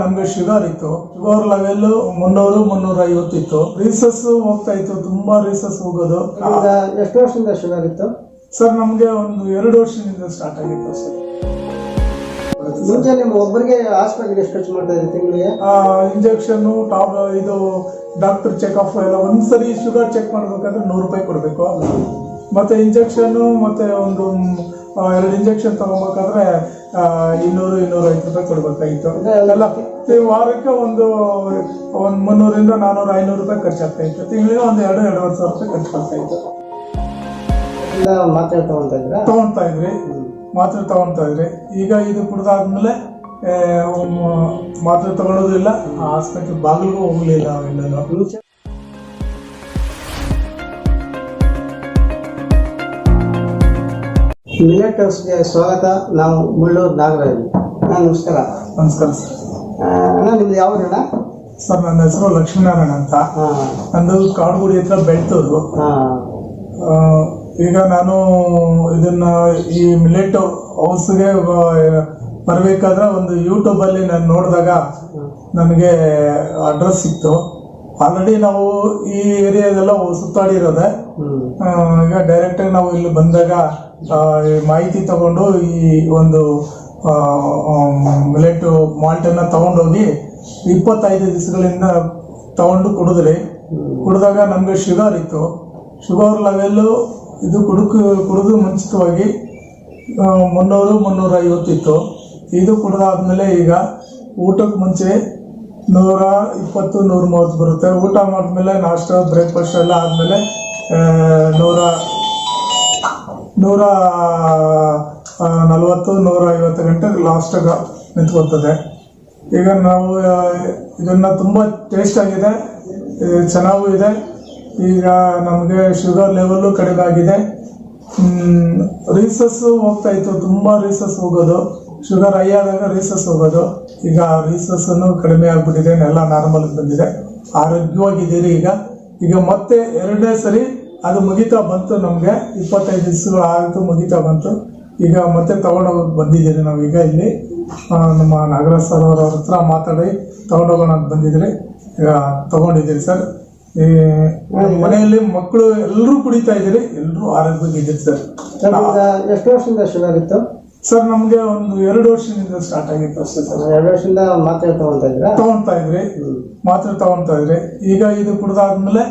ನಮ್ಗೆ ಶುಗರ್ ಇತ್ತು. Sugar level ಮುನ್ನೂರು ಮುನ್ನೂರ ಐವತ್ತು ಇತ್ತು ರೀಸಸ್ ಹೋಗ್ತಾ ಇತ್ತು. ತುಂಬಾ ರೀಸಸ್ ಹೋಗೋದು. ಈಗ ಎಷ್ಟು ವರ್ಷದಿಂದ ಶುಗರ್ ಇತ್ತು? ಸರ್ ನಮ್ಗೆ ಒಂದು ಎರಡು ವರ್ಷದಿಂದ ಸ್ಟಾರ್ಟ್ ಆಗಿತ್ತು ಸರ್ ಮುಂಚೆ ನಿಮ್ಮ ಒಬ್ಬರಿಗೆ ಹಾಸ್ಪಿಟಲ್ಗೆ ಎಷ್ಟು ಖರ್ಚು ಮಾಡ್ತಾ ಇದ್ರಿ ತಿಂಗಳಿಗೆ? ಇಂಜೆಕ್ಷನ್ ಟಾಪ್ ಇದು ಡಾಕ್ಟರ್ ಚೆಕಪ್ ಎಲ್ಲ ಒಂದ್ಸರಿ ಶುಗರ್ ಚೆಕ್ ಮಾಡ್ಬೇಕಾದ್ರೆ ನೂರು ರೂಪಾಯಿ ಕೊಡಬೇಕು ಮತ್ತೆ ಇಂಜೆಕ್ಷನ್ ಮತ್ತೆ ಒಂದು ಎರಡು ಇಂಜೆಕ್ಷನ್ ತಗೊಬೇಕಾದ್ರೆ ಇನ್ನೂರು ಇನ್ನೂರ ಐದು ರೂಪಾಯಿ ಕೊಡ್ಬೇಕಾಗಿತ್ತು. ಎಲ್ಲ ವಾರಕ್ಕೆ ಒಂದು ಒಂದು ಮುನ್ನೂರಿಂದ ನಾನ್ನೂರು ಐನೂರು ರೂಪಾಯಿ ಖರ್ಚಾಗ್ತಾ ಇತ್ತು ತಿಂಗಳಿಗೆ ಒಂದು ಎರಡು ಎರಡೂವರೆ ಸಾವಿರ ರೂಪಾಯಿ ಖರ್ಚು ಆಗ್ತಾ ಇತ್ತು ತಗೊಂತಾ ಮಾತ್ರೆ ತಗೊಂತ ಇದ್ರ ಮಾತ್ರೆ ತಗೊಂತಾ ಇದ್ರಿ ಈಗ ಇದು ಕುಡ್ದಾದ್ಮೇಲೆ ಮಾತ್ರೆ ತಗೊಳ್ಳೋದಿಲ್ಲ. ಆಸ್ಪತ್ರೆ ಬಾಗಿಲಿಗೂ ಹೋಗ್ಲಿಲ್ಲ ಅವೆಲ್ಲನೂ ಮಿಲೆಟ್ ಹೌಸ್ಗೆ ಸ್ವಾಗತ. ನಾವು ಮುಳ್ಳೂರು ನಾಗರಾಜ್. ನಾನು ನಮಸ್ಕಾರ. ನಮಸ್ಕಾರ ಸರ್. ಅಣ್ಣ ನಿಮ್ದು ಯಾವ ಅಣ್ಣ ಸರ್ ನನ್ನ ಹೆಸರು ಲಕ್ಷ್ಮೀನಾರಾಯಣ ಅಂತ. ಹಾಂ ನಂದು ಕಾಡುಗುಡಿ ಹತ್ರ ಬೆಳ್ತೂರು. ಹಾಂ. ಆ, ಈಗ ನಾನು ಇದನ್ನ ಈ ಮಿಲೆಟ್ ಹೌಸ್ಗೆ ಬರಬೇಕಾದ್ರೆ ಒಂದು ಯೂಟ್ಯೂಬಲ್ಲಿ ನಾನು ನೋಡಿದಾಗ ನನಗೆ ಅಡ್ರೆಸ್ ಸಿಕ್ತು. ಆಲ್ರೆಡಿ ನಾವು ಈ ಏರಿಯಾದೆಲ್ಲ ಸುತ್ತಾಡಿರೋದೆ. ಹ್ಞೂ ಆ, ಈಗ ಡೈರೆಕ್ಟಾಗಿ ನಾವು ಇಲ್ಲಿ ಬಂದಾಗ ಮಾಹಿತಿ ತಗೊಂಡು ಈ ಒಂದು ಮಿಲೆಟ್ ಮಾಲ್ಟನ್ನ ತಗೊಂಡೋಗಿ ಇಪ್ಪತ್ತೈದು ದಿವಸಗಳಿಂದ ತಗೊಂಡು ಕುಡಿದ್ರಿ. ಕುಡಿದಾಗ ನಮಗೆ ಶುಗರ್ ಇತ್ತು. ಶುಗರ್ ಲೆವೆಲ್ಲು ಇದು ಕುಡುಕು, ಕುಡಿದು ಮುಂಚಿತವಾಗಿ ಮುನ್ನೂರು ಮುನ್ನೂರ ಐವತ್ತಿತ್ತು ಇದು ಕುಡಿದಾದ್ಮೇಲೆ ಈಗ ಊಟಕ್ಕೆ ಮುಂಚೆ ನೂರ ಇಪ್ಪತ್ತು, ನೂರ ಮೂವತ್ತು ಬರುತ್ತೆ. ಊಟ ಮಾಡಿದ್ಮೇಲೆ ನಾಷ್ಟ ಬ್ರೇಕ್ಫಾಸ್ಟ್ ಎಲ್ಲ ಆದಮೇಲೆ ನೂರ ನೂರ ನಲವತ್ತು, ನೂರ ಐವತ್ತು ಗಂಟೆ ಲಾಸ್ಟಾಗ ನಿಂತ್ಕೊತದೆ ಈಗ ನಾವು ಇದನ್ನು ತುಂಬ ಟೇಸ್ಟ್ ಆಗಿದೆ ಚೆನ್ನಾಗೂ ಇದೆ. ಈಗ ನಮಗೆ ಶುಗರ್ ಲೆವೆಲ್ಲು ಕಡಿಮೆ ಆಗಿದೆ. ರೀಸಸ್ಸು ಹೋಗ್ತಾ ಇತ್ತು, ತುಂಬ ರೀಸಸ್ ಹೋಗೋದು. ಶುಗರ್ ಹೈ ಆದಾಗ ರೀಸಸ್ ಹೋಗೋದು. ಈಗ ರೀಸಸ್ಸನ್ನು ಕಡಿಮೆ ಆಗಿಬಿಟ್ಟಿದೆ ಎಲ್ಲ ನಾರ್ಮಲ್ ಬಂದಿದೆ. ಆರೋಗ್ಯವಾಗಿದ್ದೀರಿ ಈಗ. ಈಗ ಮತ್ತೆ ಎರಡನೇ ಸರಿ ಅದು ಮುಗಿತಾ ಬಂತು ನಮಗೆ. ಇಪ್ಪತ್ತೈದು ದಿವಸಗಳು ಆಯಿತು ಮುಗಿತಾ ಬಂತು. ಈಗ ಮತ್ತೆ ತಗೊಂಡೋಗಕ್ಕೆ ಬಂದಿದ್ದೀರಿ ನಾವೀಗ ಇಲ್ಲಿ. ನಮ್ಮ ನಾಗರಾಜ್ ಸರ್ ಅವರ ಹತ್ರ ಮಾತಾಡಿ ತಗೊಂಡೋಗೋಣ ಅಂತ ಬಂದಿದ್ರಿ ಈಗ ತಗೊಂಡಿದ್ದೀರಿ ಸರ್ ಈ ಮನೆಯಲ್ಲಿ ಮಕ್ಕಳು ಎಲ್ಲರೂ ಕುಡಿತಾ ಇದ್ದೀರಿ. ಎಲ್ಲರೂ ಆರೋಗ್ಯವಾಗಿದ್ದೀರಿ ಸರ್ ಎಷ್ಟು ವರ್ಷದಿಂದ ಶುರು ಇತ್ತು ಸರ್ ನಮಗೆ ಒಂದು ಎರಡು ವರ್ಷದಿಂದ ಸ್ಟಾರ್ಟ್ ಆಗಿತ್ತು ಅಷ್ಟೇ ಸರ್ ಎರಡು ವರ್ಷದಿಂದ ಮಾತ್ರೆ ತಗೊಂತ ಇದ್ರೆ ತಗೊಳ್ತಾ ಇದ್ರಿ. ಮಾತ್ರೆ ತಗೊಳ್ತಾ ಇದ್ರಿ. ಈಗ ಇದು ಕುಡ್ದಾದ್ಮೇಲೆ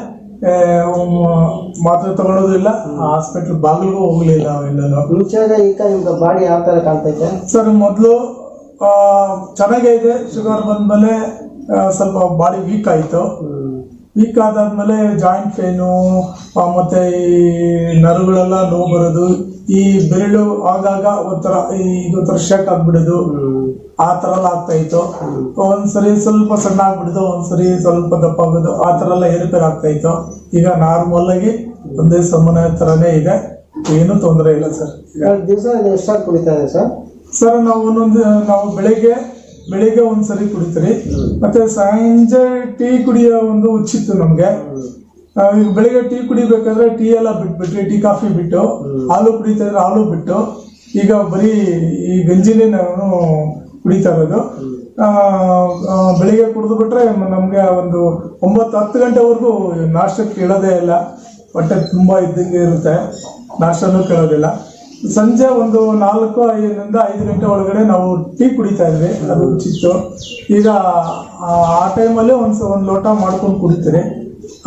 ಮಾತ್ರೆ ತಗೊಳ್ಳೋದಿಲ್ಲ ಹಾಸ್ಪಿಟಲ್ ಬಾಗಿಲಿಗೂ ಹೋಗ್ಲಿಲ್ಲ ಅವೆಲ್ಲನೂ ಮುಂಚೆಗ ಈಗ ನಿಮ್ಗೆ ಬಾಡಿ ಯಾವ ತರ ಕಾಣ್ತೈತೆ ಸರ್ ಮೊದಲು ಚೆನ್ನಾಗೇ ಇದೆ. ಶುಗರ್ ಬಂದ್ಮೇಲೆ ಸ್ವಲ್ಪ ಬಾಡಿ ವೀಕ್ ಆಯಿತು. ವೀಕ್ ಆದಾದ್ಮೇಲೆ ಜಾಯಿಂಟ್ ಪೇನು ಮತ್ತೆ ಈ ನರಗಳೆಲ್ಲ ನೋವು ಬರೋದು. ಈ ಬೆರಳು ಆಗಾಗ ಒಂಥರ ಒಂಥರ ಶೇಕ್ ಆಗ್ಬಿಡೋದು. ಆ ಥರ ಎಲ್ಲ ಆಗ್ತಾ ಇತ್ತು. ಒಂದ್ಸರಿ ಸ್ವಲ್ಪ ಸಣ್ಣ ಆಗ್ಬಿಡೋದು ಒಂದ್ಸರಿ ಸ್ವಲ್ಪ ದಪ್ಪ ಆಗೋದು ಆ ಥರ ಎಲ್ಲ ಏರುಪೇರು ಆಗ್ತಾ ಇತ್ತು. ಈಗ ನಾರ್ಮಲ್ ಆಗಿ ಒಂದೇ ಸಮನೆ ಥರನೇ ಇದೆ. ಏನು ತೊಂದರೆ ಇಲ್ಲ ಸರ್ ದಿವಸ ಎಷ್ಟಾಗಿ ಕುಡಿತಾ ಇದೆ ಸರ್ ಸರ್ ನಾವು ಒಂದೊಂದು ನಾವು ಬೆಳಿಗ್ಗೆ ಬೆಳಿಗ್ಗೆ ಒಂದ್ಸರಿ ಕುಡಿತೀರಿ. ಮತ್ತೆ ಸಂಜೆ ಟೀ ಕುಡಿಯೋ ಒಂದು ಹುಚ್ಚಿತ್ತು ನಮ್ಗೆ. ಈಗ ಬೆಳಿಗ್ಗೆ ಟೀ ಕುಡಿಬೇಕಾದ್ರೆ ಟೀ ಎಲ್ಲ ಬಿಟ್ಬಿಟ್ರಿ, ಟೀ ಕಾಫಿ ಬಿಟ್ಟು, ಹಾಲು ಕುಡಿತಾ ಇದ್ರೆ ಹಾಲು ಬಿಟ್ಟು, ಈಗ ಬರೀ ಈ ಗಂಜಿನೇ ನಾನು ಕುಡಿತಾ ಇರೋದು. ಬೆಳಿಗ್ಗೆ ಕುಡಿದು ಬಿಟ್ರೆ ನಮ್ಗೆ ಒಂದು ಒಂಬತ್ತು ಹತ್ತು ಗಂಟೆವರೆಗೂ ನಾಷ್ಟಕ್ಕೆ ಕೇಳೋದೇ ಇಲ್ಲ. ಹೊಟ್ಟೆ ತುಂಬಾ ಇದ್ದಂಗೆ ಇರುತ್ತೆ. ನಾಷ್ಟನೂ ಕೇಳೋದಿಲ್ಲ. ಸಂಜೆ ಒಂದು ನಾಲ್ಕು ಐದರಿಂದ ಐದು ಗಂಟೆ ಒಳಗಡೆ ನಾವು ಟೀ ಕುಡಿತಾ ಇದ್ವಿ. ಅದು ಚಿತ್ತು ಈಗ ಆ ಟೈಮಲ್ಲಿ ಒಂದು ಒಂದು ಲೋಟ ಮಾಡ್ಕೊಂಡು ಕುಡಿತೀರಿ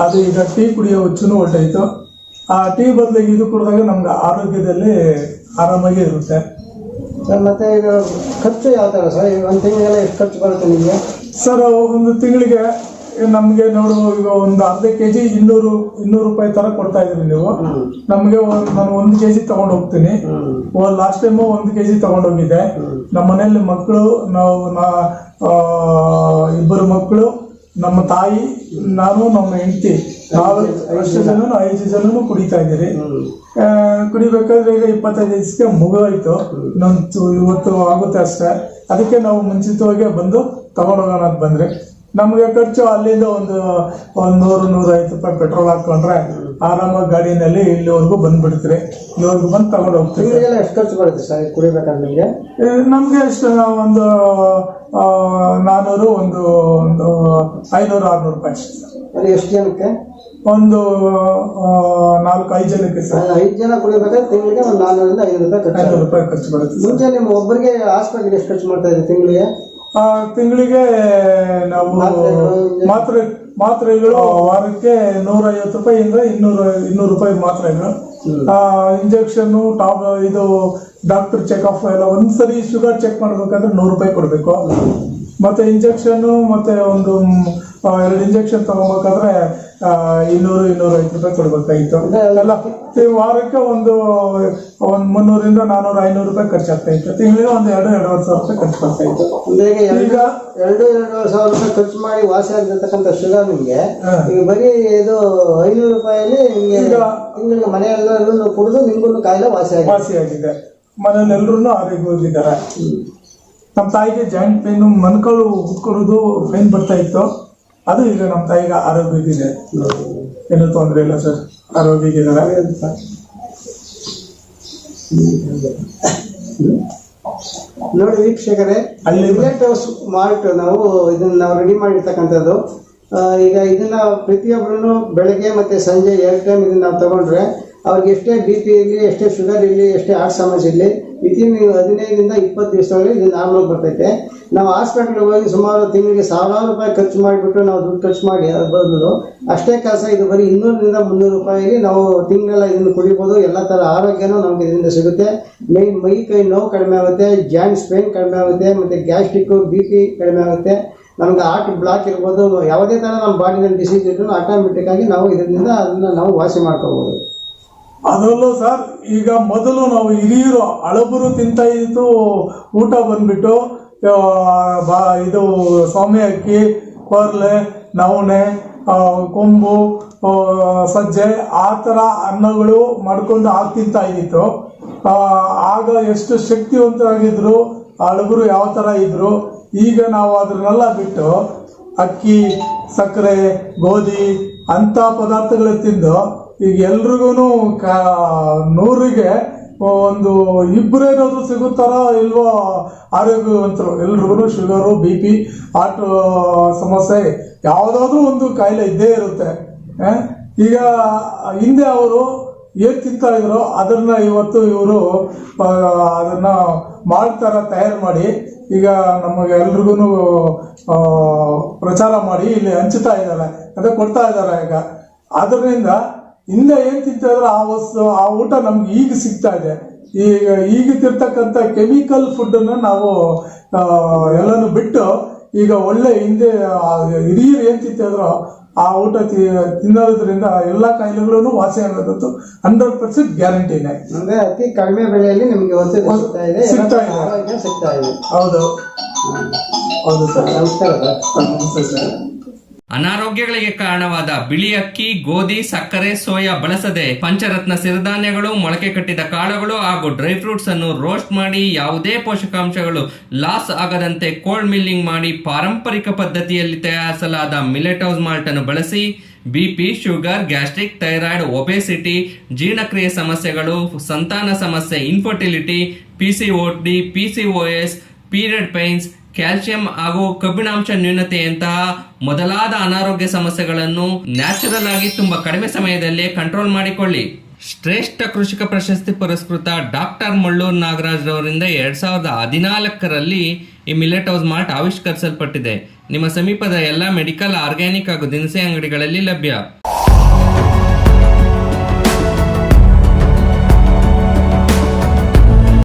ಅದು ಈಗ ಟೀ ಕುಡಿಯೋ ಹುಚ್ಚುನು ಹೊರಟೋಯ್ತು. ಆ ಟೀ ಬದಲಿಗೆ ಇದು ಕುಡಿದಾಗ ನಮ್ಗೆ ಆರೋಗ್ಯದಲ್ಲಿ ಆರಾಮಾಗಿ ಇರುತ್ತೆ. ಮತ್ತೆ ಈಗ ಖರ್ಚು ಯಾವ ಥರ ಸರ್? ಈಗ ಒಂದು ತಿಂಗಳಿಗೆ ಎಷ್ಟು ಖರ್ಚು ಬರುತ್ತೆ ನಿಮಗೆ? ಸರ್ ಒಂದು ತಿಂಗಳಿಗೆ ನಮಗೆ ನೋಡು ಈಗ ಒಂದು ಅರ್ಧ ಕೆ ಜಿ ಇನ್ನೂರು ಇನ್ನೂರು ರೂಪಾಯಿ ತರ ಕೊಡ್ತಾ ಇದ್ದೀರಿ ನೀವು. ನಮಗೆ ನಾನು ಒಂದು ಕೆ ಜಿ ತಗೊಂಡು ಹೋಗ್ತೀನಿ. ಲಾಸ್ಟ್ ಟೈಮು ಒಂದು ಕೆ ಜಿ ತಗೊಂಡೋಗಿದ್ದೆ ನಮ್ಮ ಮನೆಯಲ್ಲಿ ಮಕ್ಕಳು ನಾವು ಇಬ್ಬರು ಮಕ್ಕಳು ನಮ್ಮ ತಾಯಿ ನಾನು ನಮ್ಮ ಹೆಂಡತಿ. ನಾವು ಎಷ್ಟು ಜನ. ಐದು ಜನನು ಕುಡಿತಾ ಇದ್ದೀರಿ. ಕುಡಿಬೇಕಾದ್ರೆ ಈಗ ಇಪ್ಪತ್ತೈದು ದಿವಸಕ್ಕೆ ಮುಗಿದೋಯ್ತು. ನಂತು ಇವತ್ತು ಆಗುತ್ತೆ ಅಷ್ಟೇ. ಅದಕ್ಕೆ ನಾವು ಮುಂಚಿತವಾಗಿ ಬಂದು ತಗೊಂಡೋಗೋಣ ಅಂತ ಬಂದ್ರಿ. ನಮಗೆ ಖರ್ಚು ಅಲ್ಲಿಂದ ಒಂದು ಒಂದು ನೂರು ನೂರೈವತ್ತು ರೂಪಾಯಿ ಪೆಟ್ರೋಲ್ ಹಾಕೊಂಡ್ರೆ ಆರಾಮಾಗಿ ಗಾಡಿನಲ್ಲಿ ಇಲ್ಲಿವರೆಗೂ ಬಂದ್ಬಿಡ್ತೀರಿ. ಇಲ್ಲಿವರೆಗೂ ಬಂದು ತಗೊಂಡು ಹೋಗ್ತೀವಿ. ತಿಂಗಳಿಗೆಲ್ಲ ಎಷ್ಟು ಖರ್ಚು ಬರುತ್ತೆ ಸರ್ ಇದು ಕುಡಿಬೇಕಾದ್ರೆ ನಿಮಗೆ? ನಮಗೆ ಎಷ್ಟು ಒಂದು ನಾನ್ನೂರು ಒಂದು ಒಂದು ಐನೂರು ಆರುನೂರು ರೂಪಾಯಿ ಅಷ್ಟೇ. ಎಷ್ಟು ಜನಕ್ಕೆ? ಒಂದು ನಾಲ್ಕು ಐದು ಜನಕ್ಕೆ ಸರ್. ಐದು ಜನ ಕುಡಿಬೇಕಾದ್ರೆ ತಿಂಗಳಿಗೆ ಒಂದು ನಾನ್ನೂರಿಂದ ಐದು ರೂಪಾಯಿ ಖರ್ಚು ಐನೂರು ರೂಪಾಯಿ ಖರ್ಚು ಬರುತ್ತೆ ಮುಂಚೆ ನಿಮ್ಮ ಒಬ್ಬರಿಗೆ ಹಾಸ್ಪಿಟಲ್ಗೆ ಎಷ್ಟು ಖರ್ಚು ಮಾಡ್ತಾ ಇದ್ದೀರಿ ತಿಂಗಳಿಗೆ? ತಿಂಗಳಿಗೆ ನಾವು ಮಾತ್ರೆ ಮಾತ್ರೆಗಳು ವಾರಕ್ಕೆ ನೂರೈವತ್ತು ರೂಪಾಯಿಂದ ಇನ್ನೂರು ಇನ್ನೂರು ರೂಪಾಯಿ ಮಾತ್ರೆಗಳು. ಇಂಜೆಕ್ಷನ್ ಟಾಪ್ ಇದು ಡಾಕ್ಟರ್ ಚೆಕಪ್ ಎಲ್ಲ ಒಂದ್ಸರಿ ಶುಗರ್ ಚೆಕ್ ಮಾಡಬೇಕಂದ್ರೆ ನೂರು ರೂಪಾಯಿ ಕೊಡಬೇಕು. ಮತ್ತೆ ಇಂಜೆಕ್ಷನ್ ಮತ್ತೆ ಒಂದು ಎರಡು ಇಂಜೆಕ್ಷನ್ ತಗೋಬೇಕಾದ್ರೆ ಇನ್ನೂರು ಇನ್ನೂರು ಐದು ರೂಪಾಯಿ ಕೊಡ್ಬೇಕಾಗಿತ್ತು ಎಲ್ಲ ವಾರಕ್ಕೆ ಒಂದು ಒಂದು ಮುನ್ನೂರಿಂದ ನಾನ್ನೂರು ಐನೂರು ರೂಪಾಯಿ ಖರ್ಚಾಗ್ತಾ ಇತ್ತು. ತಿಂಗಳಿಗೆ ಒಂದು ಎರಡು ಎರಡೂವರೆ ಸಾವಿರ ರೂಪಾಯಿ ಖರ್ಚು ಬರ್ತಾ ಇತ್ತು ಈಗ ಎರಡು ಎರಡೂವರೆ ಸಾವಿರ ರೂಪಾಯಿ ಖರ್ಚು ಮಾಡಿ ವಾಸಿ ಆಗಿರ್ತಕ್ಕಂಥ ಶುಗರ್ ನಿಮಗೆ. ಈಗ ಬರೀ ಇದು ಐನೂರು ರೂಪಾಯಲ್ಲಿ ನಿಮ್ಗೆ ಈಗ- ತಿಂಗಳಿಗೆ ಮನೆಯೆಲ್ಲರೂ ಕುಡಿದು ನಿಮ್ಗೂ ಕಾಯಿಲೆ ವಾಸಿ ಆಗಿದೆ. ವಾಸಿಯಾಗಿದೆ ಮನೇಲಿ ಎಲ್ಲರೂ ಆರೋಗ್ಯವಾಗಿದ್ದಾರೆ. ನಮ್ಮ ತಾಯಿಗೆ ಜಾಯಿಂಟ್ ಪೇನು ಮನ್ಕಳು ಉಟ್ಕೊಳ್ಳೋದು ಪೇನ್ ಬರ್ತಾ ಇತ್ತು. ಅದು ಈಗ ನಮ್ಮ ತಾಯಿಗೆ ಇದೆ. ಏನೂ ತೊಂದರೆ ಇಲ್ಲ ಸರ್. ಆರೋಗ್ಯವಾಗಿದ್ದಾರೆ ನೋಡಿ ವೀಕ್ಷಕರೇ ಅಲ್ಲಿ ಮಿಲೆಟ್ ಮಾರ್ಟ್ ನಾವು ಇದನ್ನ ನಾವು ರೆಡಿ ಮಾಡಿರ್ತಕ್ಕಂಥದ್ದು. ಈಗ ಇದನ್ನ ಪ್ರತಿಯೊಬ್ಬರು ಬೆಳಗ್ಗೆ ಮತ್ತೆ ಸಂಜೆ ಎರಡು ಟೈಮ್ ಇದನ್ನ ನಾವು ತಗೊಂಡ್ರೆ ಅವ್ರಿಗೆ ಎಷ್ಟೇ ಬಿ ಪಿ ಇರಲಿ, ಎಷ್ಟೇ ಶುಗರ್ ಇರಲಿ, ಎಷ್ಟೇ ಹಾರ್ಟ್ ಸಮಸ್ಯೆ ಇರಲಿ ವಿತಿನ್ ಹದಿನೈದರಿಂದ ಇಪ್ಪತ್ತು ದಿವಸದಲ್ಲಿ ಇದು ನಾರ್ಮಲ್ ಬರ್ತೈತೆ. ನಾವು ಹಾಸ್ಪಿಟ್ಲಿಗೆ ಹೋಗಿ ಸುಮಾರು ತಿಂಗಳಿಗೆ ಸಾವಿರಾರು ರೂಪಾಯಿ ಖರ್ಚು ಮಾಡಿಬಿಟ್ಟು ನಾವು ದುಡ್ಡು ಖರ್ಚು ಮಾಡಿ ಬಂದರು ಅಷ್ಟೇ ಕೆಲಸ ಇದು ಬರೀ ಇನ್ನೂರರಿಂದ ಮುನ್ನೂರು ರೂಪಾಯಿಗೆ ನಾವು ತಿಂಗಳೆಲ್ಲ ಇದನ್ನು ಕುಡಿಬೋದು, ಎಲ್ಲ ಥರ ಆರೋಗ್ಯನೂ ನಮಗೆ ಇದರಿಂದ ಸಿಗುತ್ತೆ. ಮೈ ಮೈ ಕೈ ನೋವು ಕಡಿಮೆ ಆಗುತ್ತೆ ಜಾಯಿಂಟ್ಸ್ ಪೇನ್ ಕಡಿಮೆ ಆಗುತ್ತೆ, ಮತ್ತು ಗ್ಯಾಸ್ಟ್ರಿಕ್ಕು ಬಿ ಪಿ ಕಡಿಮೆ ಆಗುತ್ತೆ. ನಮ್ಗೆ ಹಾರ್ಟ್ ಬ್ಲಾಕ್ ಇರ್ಬೋದು, ಯಾವುದೇ ಥರ ನಮ್ಮ ಬಾಡಿನಲ್ಲಿ ಡಿಸೀಸ್ ಇದ್ರೂ ಆಟೋಮೆಟಿಕ್ ಆಗಿ ನಾವು ಇದರಿಂದ ಅದನ್ನು ನಾವು ವಾಸಿ ಮಾಡ್ಕೋಬೋದು. ಅದರಲ್ಲೂ ಸರ್ ಈಗ ಮೊದಲು ನಾವು ಹಿರಿಯರು ಹಳಬರು ತಿಂತ ಇದ್ದು ಊಟ ಬಂದ್ಬಿಟ್ಟು ಬಾ ಇದು ಸೌಮ್ಯ ಅಕ್ಕಿ ಕೊರ್ಲೆ ನವಣೆ ಕೊಂಬು ಸಜ್ಜೆ ಆ ಥರ ಅನ್ನಗಳು ಮಾಡ್ಕೊಂಡು ಆಗ ತಿಂತಾ ಇದ್ದಿತ್ತು ಆ, ಆಗ ಎಷ್ಟು ಶಕ್ತಿವಂತರಾಗಿದ್ದರು ಹಳಬರು ಯಾವ ಥರ ಇದ್ದರು ಈಗ ನಾವು ಅದನ್ನೆಲ್ಲ ಬಿಟ್ಟು ಅಕ್ಕಿ ಸಕ್ಕರೆ ಗೋಧಿ ಅಂಥ ಪದಾರ್ಥಗಳು ತಿಂದು ಈಗ ಎಲ್ರಿಗೂ ಕ, ನೂರಿಗೆ ಒಂದು ಇಬ್ಬರೇನಾದ್ರು ಸಿಗುತ್ತಾರೋ ಇಲ್ವೋ ಆರೋಗ್ಯವಂತರು? ಎಲ್ರಿಗೂ ಶುಗರು, ಬಿ ಪಿ, ಹಾರ್ಟ್ ಸಮಸ್ಯೆ, ಯಾವುದಾದ್ರೂ ಒಂದು ಕಾಯಿಲೆ ಇದ್ದೇ ಇರುತ್ತೆ. ಈಗ ಹಿಂದೆ ಅವರು ಏನು ತಿಂತಾ ಇದ್ರು, ಅದನ್ನ ಇವತ್ತು ಇವರು ಅದನ್ನ ಮಾಡ್ತಾರ ತಯಾರು ಮಾಡಿ, ಈಗ ನಮಗೆ ಎಲ್ರಿಗೂ ಪ್ರಚಾರ ಮಾಡಿ ಇಲ್ಲಿ ಹಂಚುತ್ತಾ ಇದ್ದಾರೆ. ಅದೇ ಕೊಡ್ತಾ ಇದ್ದಾರೆ ಈಗ. ಅದರಿಂದ ಹಿಂದೆ ಏನ್ ತಿಂತಾ ಇದ್ರು ಆ ವಸ್ತು ಆ ಊಟ ನಮ್ಗೆ ಈಗ ಸಿಗ್ತಾ ಇದೆ. ಈಗ ಈಗ ತಿರ್ತಕ್ಕಂಥ ಕೆಮಿಕಲ್ ಫುಡ್ಡನ್ನು ನಾವು ಎಲ್ಲಾನು ಬಿಟ್ಟು ಈಗ ಒಳ್ಳೆ ಹಿಂದೆ ಹಿರಿಯರು ಏನ್ ತಿಂತಿದ್ರು ಆ ಊಟ ತಿನ್ನೋದ್ರಿಂದ ಎಲ್ಲ ಕಾಯಿಲೆಗಳೂ ವಾಸಿ ಆಗೋದಂತೂ ಹಂಡ್ರೆಡ್ ಪರ್ಸೆಂಟ್ ಗ್ಯಾರಂಟಿನೇ ಅಂದ್ರೆ ಅತಿ ಕಡಿಮೆ ಬೆಲೆಯಲ್ಲಿ ನಿಮಗೆ ಸಿಗ್ತಾ ಇದೆ. ಸಿಗ್ತಾ ಇದೆ. ಹೌದು. ಹೌದು ಸರ್. ನಮಸ್ಕಾರ ಸರ್. ನಮಸ್ತೆ ಸರ್. ಅನಾರೋಗ್ಯಗಳಿಗೆ ಕಾರಣವಾದ ಬಿಳಿ ಅಕ್ಕಿ, ಗೋಧಿ, ಸಕ್ಕರೆ, ಸೋಯಾ ಬಳಸದೆ ಪಂಚರತ್ನ ಸಿರಿಧಾನ್ಯಗಳು, ಮೊಳಕೆ ಕಟ್ಟಿದ ಕಾಳುಗಳು ಹಾಗೂ ಡ್ರೈ ಫ್ರೂಟ್ಸ್ ಅನ್ನು ರೋಸ್ಟ್ ಮಾಡಿ ಯಾವುದೇ ಪೋಷಕಾಂಶಗಳು ಲಾಸ್ ಆಗದಂತೆ ಕೋಲ್ಡ್ ಮಿಲ್ಲಿಂಗ್ ಮಾಡಿ ಪಾರಂಪರಿಕ ಪದ್ಧತಿಯಲ್ಲಿ ತಯಾರಿಸಲಾದ ಮಿಲೆಟ್ ಹೌಸ್ ಮಾಲ್ಟ್ ಅನ್ನು ಬಳಸಿ BP sugar, gastric, thyroid, obesity, ಜೀರ್ಣಕ್ರಿಯೆ ಸಮಸ್ಯೆಗಳು, ಸಂತಾನ ಸಮಸ್ಯೆ, infertility PCOD PCOS period pains calcium ಹಾಗೂ ಕಬ್ಬಿಣಾಂಶ ನ್ಯೂನತೆಯಂತಹ ಮೊದಲಾದ ಅನಾರೋಗ್ಯ ಸಮಸ್ಯೆಗಳನ್ನು ನ್ಯಾಚುರಲ್ ಆಗಿ ತುಂಬಾ ಕಡಿಮೆ ಸಮಯದಲ್ಲೇ ಕಂಟ್ರೋಲ್ ಮಾಡಿಕೊಳ್ಳಿ. ಶ್ರೇಷ್ಠ ಕೃಷಿಕ ಪ್ರಶಸ್ತಿ ಪುರಸ್ಕೃತ ಡಾಕ್ಟರ್ ಮಳ್ಳೂರು ನಾಗರಾಜ್ ರವರಿಂದ ಎರಡ್ ಸಾವಿರದ ಹದಿನಾಲ್ಕರಲ್ಲಿ ಈ ಮಿಲೆಟ್ ಹೌಸ್ ಮಾರ್ಟ್ ಆವಿಷ್ಕರಿಸಲ್ಪಟ್ಟಿದೆ. ನಿಮ್ಮ ಸಮೀಪದ ಎಲ್ಲ ಮೆಡಿಕಲ್, ಆರ್ಗ್ಯಾನಿಕ್ ಹಾಗೂ ದಿನಸಿ ಅಂಗಡಿಗಳಲ್ಲಿ ಲಭ್ಯ.